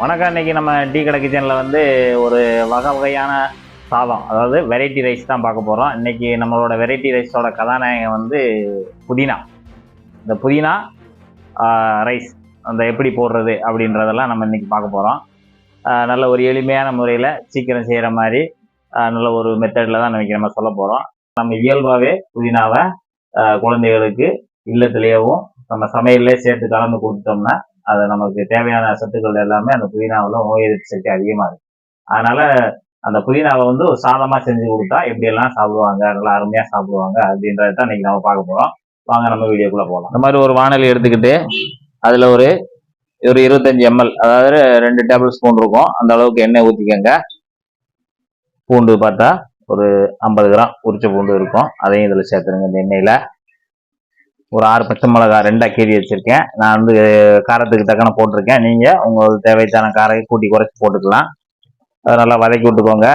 வணக்கம். இன்றைக்கி நம்ம டீ கடை கிச்சனில் வந்து ஒரு வகை வகையான சாதம் அதாவது வெரைட்டி ரைஸ் தான் பார்க்க போகிறோம் இன்றைக்கி நம்மளோட வெரைட்டி ரைஸோட கதாநாயகம் வந்து புதினா. இந்த புதினா ரைஸ் அந்த எப்படி போடுறது அப்படின்றதெல்லாம் நம்ம இன்றைக்கி பார்க்க போகிறோம் நல்ல ஒரு எளிமையான முறையில் சீக்கிரம் செய்கிற மாதிரி நல்ல ஒரு மெத்தடில் தான் இன்றைக்கி நம்ம சொல்ல போகிறோம் நம்ம இயல்பாகவே புதினாவை குழந்தைகளுக்கு இல்லத்துலேயேவும் நம்ம சமையல்லே சேர்த்து கலந்து கொடுத்தோம்னா அது நமக்கு தேவையான சத்துக்கள் எல்லாமே அந்த புதினாவில் நோய் எதிர்ப்பு சக்தி அதிகமாக இருக்கு. அதனால அந்த புதினாவை வந்து ஒரு சாதமாக செஞ்சு கொடுத்தா எப்படியெல்லாம் சாப்பிடுவாங்க நல்லா அருமையாக சாப்பிடுவாங்க அப்படின்றத தான் இன்னைக்கு நம்ம பார்க்க போகிறோம் வாங்க நம்ம வீடியோக்குள்ளே போகலாம் இந்த மாதிரி ஒரு வானொலி எடுத்துக்கிட்டு அதில் ஒரு ஒரு இருபத்தஞ்சி எம்எல் அதாவது ரெண்டு டேபிள் ஸ்பூன் இருக்கும். அந்த அளவுக்கு எண்ணெய் ஊற்றிக்கங்க பூண்டு பார்த்தா ஒரு ஐம்பது கிராம் உரிச்ச பூண்டு இருக்கும். அதையும் இதில் சேர்த்துருங்க இந்த எண்ணெயில். ஒரு ஆறு பச்சை மிளகாய் ரெண்டாக கீறி வச்சுருக்கேன். நான் வந்து காரத்துக்கு தக்கன போட்டிருக்கேன். நீங்கள் உங்களுக்கு தேவையான காரை கூட்டி குறைச்சி போட்டுக்கலாம். அதை நல்லா வதக்கி விட்டுக்கோங்க.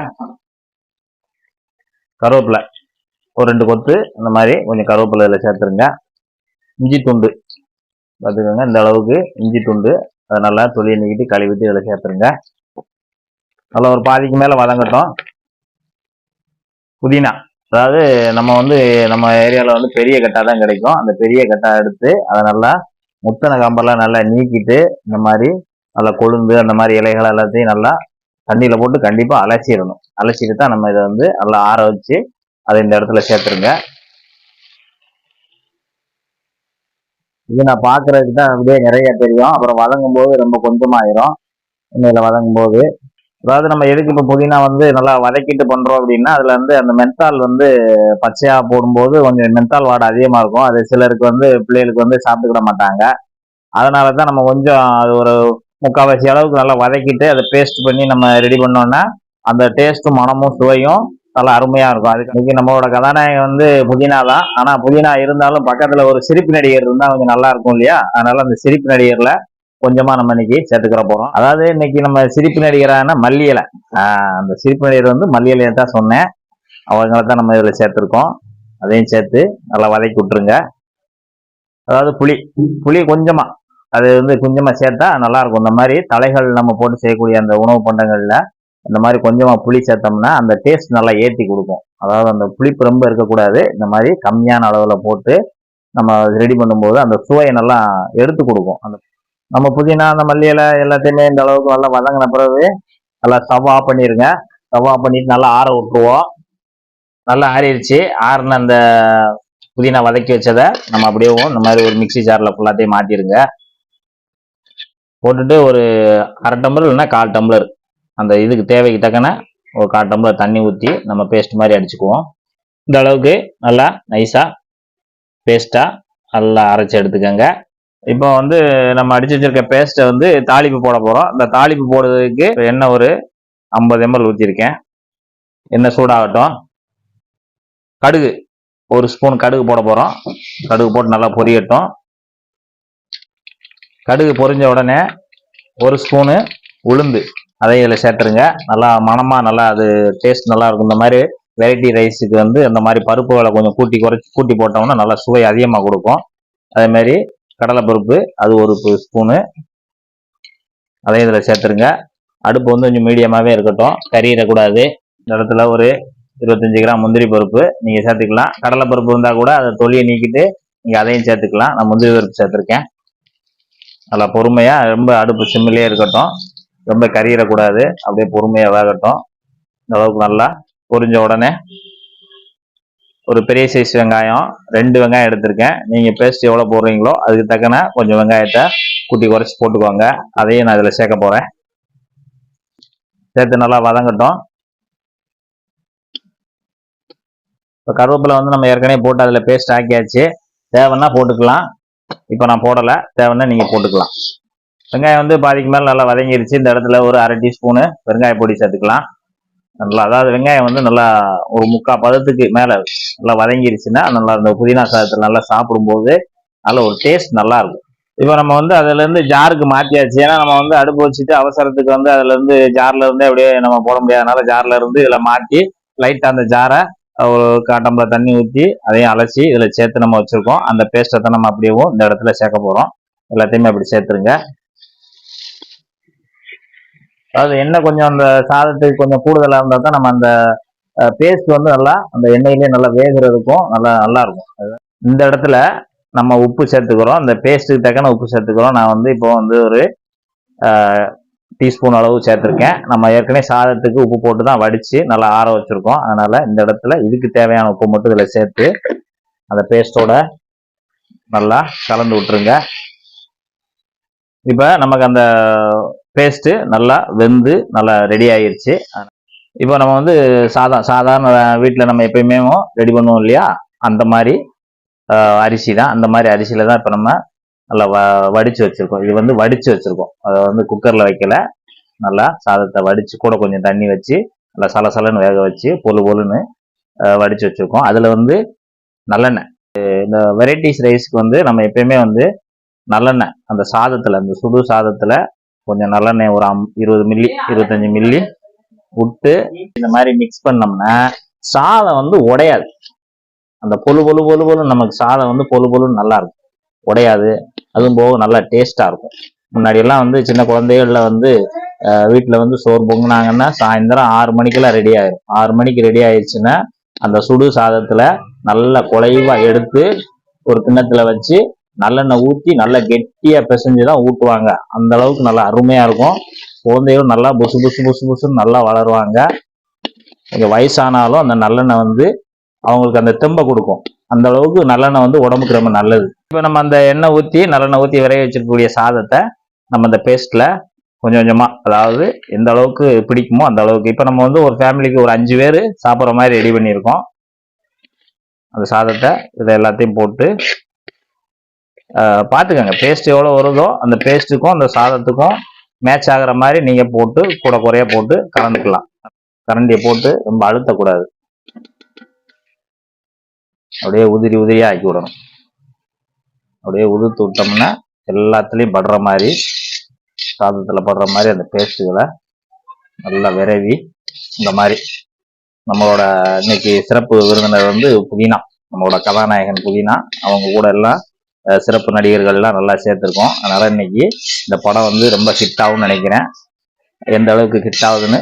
கருவேப்பிலை ஒரு ரெண்டு கொத்து. இந்த மாதிரி கொஞ்சம் கருவேப்பிலை இதில் சேர்த்துருங்க. இஞ்சி துண்டு பார்த்துக்கோங்க. இந்த அளவுக்கு இஞ்சி துண்டு அதை நல்லா தொழில் நீக்கிட்டு கழுவிட்டு இதில் சேர்த்துருங்க. நல்லா ஒரு பாதிக்கு மேலே வதங்கட்டும். புதினா. அதாவது நம்ம வந்து நம்ம ஏரியாவில் வந்து பெரிய கட்டா தான் கிடைக்கும். அந்த பெரிய கட்டா எடுத்து அதை நல்லா முத்தனை கம்பெல்லாம் நல்லா நீக்கிட்டு இந்த மாதிரி நல்லா கொழுந்து அந்த மாதிரி இலைகள் எல்லாத்தையும் நல்லா தண்ணியில் போட்டு கண்டிப்பாக அலசிடணும். அலசிட்டு தான் நம்ம இதை வந்து நல்லா ஆற வச்சு அதை இந்த இடத்துல சேர்த்துருங்க. இது நான் பார்க்குறதுக்கு தான் அப்படியே நிறைய தெரியும். அப்புறம் வதங்கும் போது ரொம்ப கொஞ்சமாயிரும். உண்மையில் வதங்கும் போது அதாவது நம்ம எதுக்கு இப்போ புதினா வந்து நல்லா வதக்கிட்டு பண்ணுறோம் அப்படின்னா அதில் வந்து அந்த மென்தால் வந்து பச்சையாக போடும்போது கொஞ்சம் மென்தால் வாடை அதிகமாக இருக்கும். அது சிலருக்கு வந்து பிள்ளைகளுக்கு வந்து சாப்பிட்டுக்கிட மாட்டாங்க. அதனால தான் நம்ம கொஞ்சம் அது ஒரு முக்கால்வாசி அளவுக்கு நல்லா வதக்கிட்டு அதை பேஸ்ட் பண்ணி நம்ம ரெடி பண்ணோன்னா அந்த டேஸ்ட்டும் மனமும் சுவையும் நல்லா அருமையாக இருக்கும். அதுக்கு நம்மளோட கதாநாயகம் வந்து புதினா தான். ஆனால் புதினா இருந்தாலும் பக்கத்தில் ஒரு சிரிப்பு நடிகர் இருந்தால் கொஞ்சம் நல்லா இருக்கும் இல்லையா? அதனால அந்த சிரிப்பு நடிகரில் கொஞ்சமா நம்ம இன்னைக்கு சேர்த்துக்கிற போறோம். அதாவது இன்னைக்கு நம்ம சிரிப்பு நடிகரான மல்லியலை அந்த சிரிப்பு நடிகர் வந்து மல்லியலை தான் சொன்னேன். அவங்கள தான் நம்ம இதில் சேர்த்துருக்கோம். அதையும் சேர்த்து நல்லா வதக்கி விட்டுருங்க. அதாவது புளி புளி கொஞ்சமா அது வந்து கொஞ்சமாக சேர்த்தா நல்லாயிருக்கும் இந்த மாதிரி தலைகள் நம்ம போட்டு செய்யக்கூடிய அந்த உணவு பண்டங்களில் இந்த மாதிரி கொஞ்சமாக புளி சேர்த்தோம்னா அந்த டேஸ்ட் நல்லா ஏற்றி கொடுக்கும். அதாவது அந்த புளிப்பு ரொம்ப இருக்கக்கூடாது. இந்த மாதிரி கம்மியான அளவில் போட்டு நம்ம ரெடி பண்ணும்போது அந்த சுவையை நல்லா எடுத்து கொடுக்கும். அந்த நம்ம புதினா அந்த மல்லி இலை எல்லாத்தையுமே இந்த அளவுக்கு நல்லா வதங்கின பிறகு நல்லா சவா பண்ணிடுங்க சவா பண்ணிட்டு நல்லா ஆற விட்டுருவோம். நல்லா ஆறிடுச்சு. ஆறின அந்த புதினா வதக்கி வச்சதை நம்ம அப்படியே இந்த மாதிரி ஒரு மிக்ஸி ஜாரில் ஃபுல்லாத்தையும் மாட்டிடுங்க போட்டுட்டு ஒரு அரை டம்ளர் இல்லைன்னா கால் டம்ளர் அந்த இதுக்கு தேவைக்கு தக்கன ஒரு கால் டம்ளர் தண்ணி ஊற்றி நம்ம பேஸ்ட் மாதிரி அடிச்சுக்குவோம். இந்த அளவுக்கு நல்லா நைஸாக பேஸ்ட்டாக நல்லா அரைச்சி எடுத்துக்கோங்க. இப்போ வந்து நம்ம அடிச்சு வச்சிருக்க பேஸ்ட்டை வந்து தாளிப்பு போட போகிறோம் இந்த தாளிப்பு போடுறதுக்கு எண்ணெய் ஒரு ஐம்பது எம்எல் ஊற்றிருக்கேன் எண்ணெய் சூடாகட்டும். கடுகு ஒரு ஸ்பூன் கடுகு போட போகிறோம் கடுகு போட்டு நல்லா பொரியட்டும். கடுகு பொரிஞ்ச உடனே ஒரு ஸ்பூனு உளுந்து அதை இதில் சேர்த்துருங்க. நல்லா மணமாக நல்லா அது டேஸ்ட் நல்லா இருக்கும். இந்த மாதிரி வெரைட்டி ரைஸுக்கு வந்து இந்த மாதிரி பருப்புகளை கொஞ்சம் கூட்டி குறைச்சி கூட்டி போட்டோம்னா நல்லா சுவை அதிகமாக கொடுக்கும். அதே மாதிரி கடலைப்பருப்பு அது ஒரு ஸ்பூனு. அதையும் இதில் சேர்த்துருங்க. அடுப்பு வந்து கொஞ்சம் மீடியமாகவே இருக்கட்டும். கறியிடக்கூடாது இந்த இடத்துல ஒரு இருபத்தஞ்சி கிராம் முந்திரி பருப்பு நீங்கள் சேர்த்துக்கலாம். கடலைப்பருப்பு இருந்தால் கூட அதை தொலியை நீக்கிட்டு நீங்கள் அதையும் சேர்த்துக்கலாம். நான் முந்திரி பருப்பு சேர்த்துருக்கேன். நல்லா பொறுமையாக ரொம்ப அடுப்பு சிம்மிலே இருக்கட்டும். ரொம்ப கறியிடக்கூடாது அப்படியே பொறுமையாக வேகட்டும். இந்த அளவுக்கு நல்லா பொரிஞ்ச உடனே ஒரு பெரிய சைஸ் வெங்காயம் ரெண்டு வெங்காயம் எடுத்திருக்கேன். நீங்கள் பேஸ்ட் எவ்வளோ போடுறீங்களோ அதுக்கு தக்கன கொஞ்சம் வெங்காயத்தை கூட்டி குறைச்சி போட்டுக்கோங்க. அதையும் நான் இதில் சேர்க்க போகிறேன் சேர்த்து நல்லா வதங்கட்டும். இப்போ கருவேப்பிலை வந்து நம்ம ஏற்கனவே போட்டு அதில் பேஸ்ட் ஆக்கியாச்சு. தேவைன்னா போட்டுக்கலாம். இப்போ நான் போடலை. தேவைன்னா நீங்கள் போட்டுக்கலாம். வெங்காயம் வந்து பாதிக்கு மேலே நல்லா வதங்கிருச்சு. இந்த இடத்துல ஒரு அரை டீஸ்பூனு வெங்காய பொடி சேர்த்துக்கலாம். நல்லா அதாவது வெங்காயம் வந்து நல்லா ஒரு முக்கால் பதத்துக்கு மேலே நல்லா வதங்கிருச்சுன்னா நல்லா அந்த புதினா சாதத்தில் நல்லா சாப்பிடும்போது நல்ல ஒரு டேஸ்ட் நல்லா இருக்கும். இப்போ நம்ம வந்து அதுலேருந்து ஜாருக்கு மாற்றியாச்சு ஏன்னா நம்ம வந்து அடுப்பு வச்சுட்டு அவசரத்துக்கு வந்து அதுலேருந்து ஜாரில் இருந்தே இருந்து அப்படியே நம்ம போட முடியாதனால ஜார்ல இருந்து இதில் மாற்றி லைட்டாக அந்த ஜாரை ஒரு காட்டம்பளை தண்ணி ஊற்றி அதையும் அலசி இதில் சேர்த்து நம்ம வச்சுருக்கோம். அந்த பேஸ்ட்டை தான் நம்ம அப்படியே இந்த இடத்துல சேர்க்க போகிறோம் எல்லாத்தையுமே அப்படி சேர்த்துருங்க. அதாவது எண்ணெய் கொஞ்சம் அந்த சாதத்துக்கு கொஞ்சம் கூடுதலாக இருந்தால் தான் நம்ம அந்த பேஸ்ட் வந்து நல்லா அந்த எண்ணெயிலே நல்லா வேகிறதுக்கும் நல்லா நல்லா இருக்கும். அது- இந்த இடத்துல நம்ம உப்பு சேர்த்துக்கிறோம். இந்த பேஸ்ட்டுக்கு தக்கன உப்பு சேர்த்துக்கிறோம். நான் வந்து இப்போ வந்து ஒரு டீஸ்பூன் அளவு சேர்த்துருக்கேன். நம்ம ஏற்கனவே சாதத்துக்கு உப்பு போட்டு தான் வடித்து நல்லா ஆற வச்சுருக்கோம். அதனால் இந்த இடத்துல இதுக்கு தேவையான உப்பு மட்டும் இதில் சேர்த்து அந்த பேஸ்ட்டோட நல்லா கலந்து விட்டுருங்க. இப்போ நமக்கு அந்த பேஸ்ட்டு நல்லா வெந்து நல்லா ரெடி ஆயிடுச்சு இப்போ நம்ம வந்து சாதா சாதாரண வீட்டில் நம்ம எப்பயுமே ரெடி பண்ணுவோம் இல்லையா? அந்த மாதிரி அரிசி தான். அந்த மாதிரி அரிசியில் தான் இப்போ நம்ம நல்லா வ வடித்து வச்சுருக்கோம். இது வந்து வடித்து வச்சுருக்கோம். அதை வந்து குக்கரில் வைக்கல. நல்லா சாதத்தை வடித்து கூட கொஞ்சம் தண்ணி வச்சு நல்லா சலசலன்னு வேக வச்சு பொழு பொழுன்னு வடித்து வச்சுருக்கோம். அதில் வந்து நல்லெண்ணெய். இந்த வெரைட்டிஸ் ரைஸ்க்கு வந்து நம்ம எப்பயுமே வந்து நல்லெண்ணெய். அந்த சாதத்தில் அந்த சுடு சாதத்தில் கொஞ்சம் நல்லெண்ணெய் ஒரு அம் இருபது மில்லி இருபத்தஞ்சி மில்லி விட்டு இந்த மாதிரி மிக்ஸ் பண்ணோம்னா சாதம் வந்து உடையாது. அந்த பொழு பொழு பொழு பொழு நமக்கு சாதம் வந்து பொழு பொழுன்னு நல்லா இருக்கும். உடையாது. அதுவும் போக நல்லா டேஸ்டா இருக்கும். முன்னாடி எல்லாம் வந்து சின்ன குழந்தைகள்ல வந்து வீட்டில் வந்து சோறு பொங்குனாங்கன்னா சாயந்தரம் ஆறு மணிக்கெல்லாம் ரெடி ஆயிரும். ஆறு மணிக்கு ரெடி ஆயிடுச்சுன்னா அந்த சுடு சாதத்துல நல்ல குலைவா எடுத்து ஒரு கிண்ணத்துல வச்சு நல்லெண்ணெய் ஊற்றி நல்லா கெட்டியாக பிசைஞ்சு தான் ஊட்டுவாங்க. அந்த அளவுக்கு நல்லா அருமையாக இருக்கும். குழந்தைகளும் நல்லா புசு புசு புசு புசுன்னு நல்லா வளருவாங்க. கொஞ்சம் வயசானாலும் அந்த நல்லெண்ணெய் வந்து அவங்களுக்கு அந்த தெம்பை கொடுக்கும். அந்த அளவுக்கு நல்லெண்ணெய் வந்து உடம்புக்கு ரொம்ப நல்லது. இப்போ நம்ம அந்த எண்ணெய் ஊற்றி நல்லெண்ணெய் ஊற்றி விரைய வச்சிருக்கக்கூடிய சாதத்தை நம்ம அந்த பேஸ்ட்டில் கொஞ்சம் கொஞ்சமாக அதாவது எந்த அளவுக்கு பிடிக்குமோ அந்த அளவுக்கு. இப்போ நம்ம வந்து ஒரு ஃபேமிலிக்கு ஒரு அஞ்சு பேர் சாப்பிட்ற மாதிரி ரெடி பண்ணியிருக்கோம். அந்த சாதத்தை இதை எல்லாத்தையும் போட்டு பார்த்துக்கோங்க பேஸ்ட் எவ்வளோ வருதோ அந்த பேஸ்ட்டுக்கும் அந்த சாதத்துக்கும் மேட்ச் ஆகுற மாதிரி நீங்கள் போட்டு கூட குறைய போட்டு கலந்துக்கலாம். கரண்டியை போட்டு ரொம்ப அழுத்தக்கூடாது. அப்படியே உதிரி உதிரியாக ஆக்கி விடணும். அப்படியே உதுத்து விட்டோம்னா எல்லாத்துலேயும் படுற மாதிரி சாதத்தில் படுற மாதிரி அந்த பேஸ்ட்டுகளை நல்லா விரைவி இந்த மாதிரி நம்மளோட இன்னைக்கு சிறப்பு விருந்தினர் வந்து புதினா. நம்மளோட கதாநாயகன் புதினா. அவங்க கூட எல்லாம் சிறப்பு நடிகர்கள்லாம் நல்லா சேர்த்துருக்கோம். அதனால் இன்னைக்கு இந்த படம் வந்து ரொம்ப ஹிட் ஆகும்னு நினைக்கிறேன். எந்த அளவுக்கு ஹிட் ஆகுதுன்னு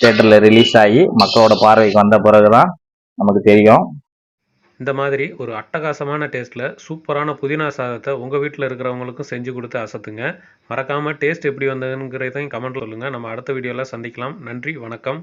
தேட்டரில் ரிலீஸ் ஆகி மக்களோட பார்வைக்கு வந்த பிறகுதான் நமக்கு தெரியும். இந்த மாதிரி ஒரு அட்டகாசமான டேஸ்ட்டில் சூப்பரான புதினா சாதத்தை உங்கள் வீட்டில் இருக்கிறவங்களுக்கும் செஞ்சு கொடுத்து அசத்துங்க. மறக்காமல் டேஸ்ட் எப்படி வந்ததுங்கிறதையும் கமெண்ட்டில் சொல்லுங்கள் நம்ம அடுத்த வீடியோவில் சந்திக்கலாம். நன்றி வணக்கம்.